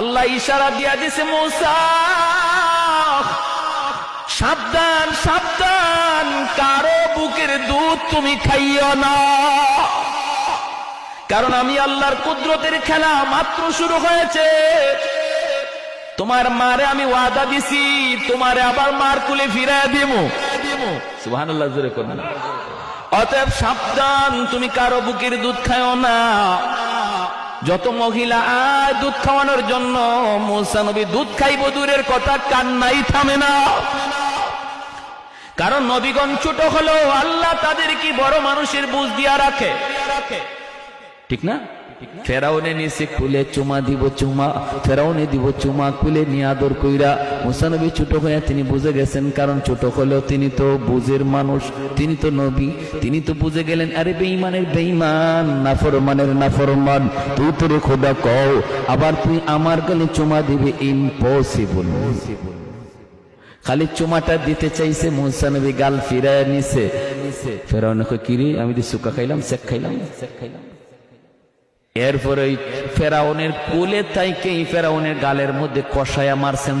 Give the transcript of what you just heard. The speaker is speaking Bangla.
আল্লাহ ইশারা দিয়া দিছে, মৌসা, সাবধান সাবধান, কারও বুকের দুধ তুমি খাইও না। কারণ আমি আল্লাহর কুদরতের খেলা মাত্র শুরু হয়েছে। তোমার মারে আমি ওয়াদা দিছি, তোমারে আবার মার কুলে ফিরায় দিব সুহান অতএব সাবধান, তুমি কারও বুকের দুধ খাও না। যত মহিলা দুধ খাওয়ানোর জন্য, মুসা নবী দুধ খাইব দূরের কথা কান্নাই থামে না। কারণ নবীগণ ছোট হলেও আল্লাহ তাদের কি বড় মানুষের বুঝ দিয়া রাখে। ঠিক না? ফেরাউনে নিচে খুলে চুমা দিব চুমা, ফেরাউনে দিব চুমা, খুলে নিয়ে আদর কইরা। মুসানবী ছোট হয়ে তিনি বুঝে গেছেন, কারণ ছোট হলেও তিনি তো বুঝের মানুষ, তিনি তো নবী, তিনি তো বুঝে গেলেন, আরে বেঈমানের বেঈমান, নাফরমানের নাফরমান, তুই তোর খোদা কও, আবার তুই আমার গলে চুমা দিবে? ইম্পসিবল খালি চুমাটা দিতে চাইছে মুসা নবী, গাল ফিরায় নিছে। ফেরাউন কিরি আমি তো সুকা খাইলাম শেখ খাইলাম শেখ খাইলাম। এরপরে ফেরাউনের কোলে তাইকে ফেরাউনের গালের মধ্যে কষায়া মারছেন।